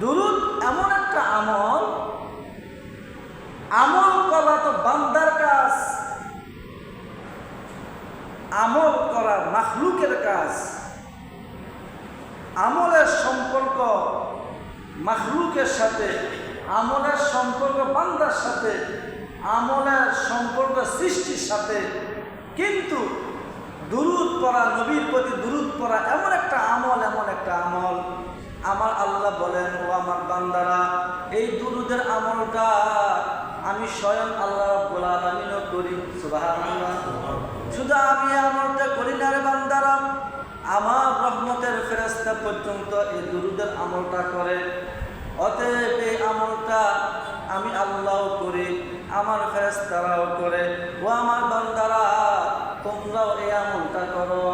দুরুদ এমন একটা আমল। আমল করা তো বান্দার কাজ। আমল করা মাখলুকের কাজ। আমলের সম্পর্ক মাখলুকের সাথে, আমলের সম্পর্ক বান্দার সাথে, আমলের সম্পর্ক সৃষ্টির সাথে। কিন্তু দুরুদ পড়া, নবীর প্রতি দুরুদ পড়া স্বয়ং আল্লাহ করি শুধু আমি করি না রে আমার রহমতের ফেরেস্তা পর্যন্ত এই দুরুদের আমলটা করে। অতএব এই আমলটা আমি করি, আমার ফেরেস্তারাও করে। ও আমার বান্দারা, তোমরাও এই আমলটা করো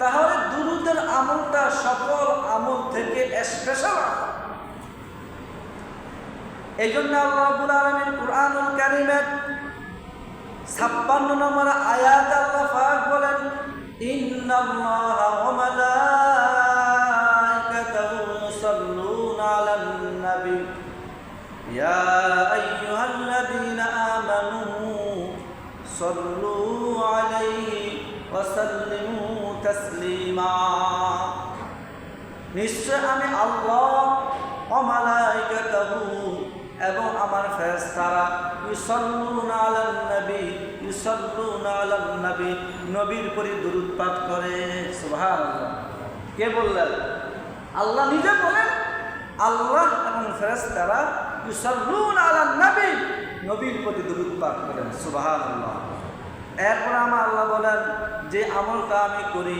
তাহলে দুরুদের আমলটা সকল আমল থেকে স্পেশাল এই জন্য আল্লাহ রাব্বুল আলামিন কুরআনুল কারীমের ছাপ্পান্ন নম্বর আয়াত আল্লাহ পাক বলেন নিশ্চয় আমি আল্লাহ অমালাইকাতাহু এবং আমার ফেরেশতারা, ইউসাল্লুনা আলান নবী, ইউসাল্লুনা আলান নবী। নবীর পরি দুরূদ পাঠ করে, সুবহানাল্লাহ। কে বললেন? আল্লাহ নিজে বলেন, আল্লাহ এবং ফেরেশতারা ইউসাল্লুনা আলান নবী। নবীর প্রতি দুরূদ পাঠ করেন, সুবহানাল্লাহ। এরপর আমার আল্লাহ বলেন, যে আমলটা আমি করি,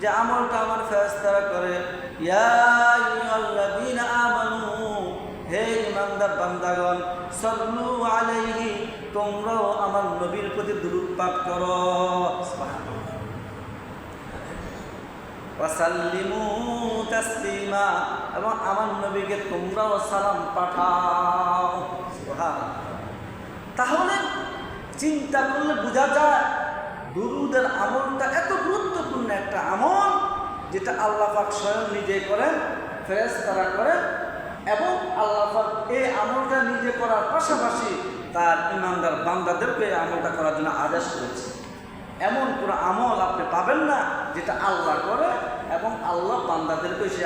যে আমলটা আমার ফেরেশতারা করে, ইয়া আইয়ুহাল্লাযীনা আমানু বান্দাগণ, সাল্লু আলাইহি, তোমরাও আমার নবীর প্রতি করো। তাসলিমা, এবং আমার নবীকে তোমরাও সালাম পাঠাও। তাহলে চিন্তা করলে বোঝা যায়, দুরুদের আমলটা এত গুরুত্বপূর্ণ একটা আমল, যেটা আল্লাহ পাক স্বয়ং নিজে করেন ফেরেস তারা করেন, এবং আল্লাহ এই আমলটা নিজে করার পাশাপাশি তার ইমানদার বান্দাদেরকে আমলটা করার জন্য আদেশ করেছে। এমন কোনো আমল আপনি পাবেন না যেটা আল্লাহ করে এবং আল্লাহ বান্দাদেরকে সে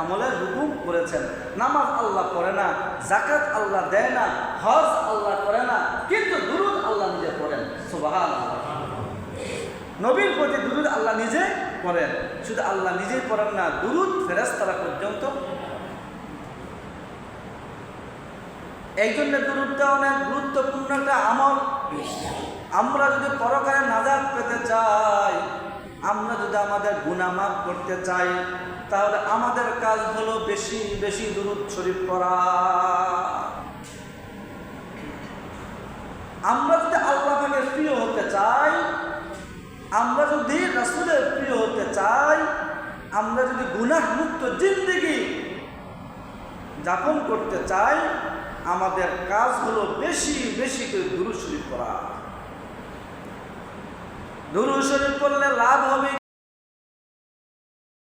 আমলের হুকুম করেছেন। নামাজ আল্লাহ করে না জাকাত আল্লাহ দেয় না, হজ আল্লাহ করে না, কিন্তু দুরুদ আল্লাহ নিজে করেন সুবাহান নবীর প্রতি দুরুদ আল্লাহ নিজে করেন শুধু আল্লাহ নিজেই করেন না, দুরুদ ফেরেস্তারা পর্যন্ত এই জন্য দুরুদটা অনেক গুরুত্বপূর্ণ একটা আমল। আমরা যদি পরকালে নাজাদ পেতে চাই, আমরা যদি আমাদের গুনামাপ করতে চাই, তাহলে আমাদের কাজ হলো বেশি বেশি দুরুদ শরীফ করা আমরা যদি আল্লাহ পাকের প্রিয় হতে চাই, আমরা যদি রাসুলের প্রিয় হতে চাই, আমরা যদি গুনাহ মুক্ত জিন্দিগি যাপন করতে চাই আমাদের কাজ হলো বেশি বেশি করে দুরু শরীফ করা দুরু শরীফ করলে লাভ হবে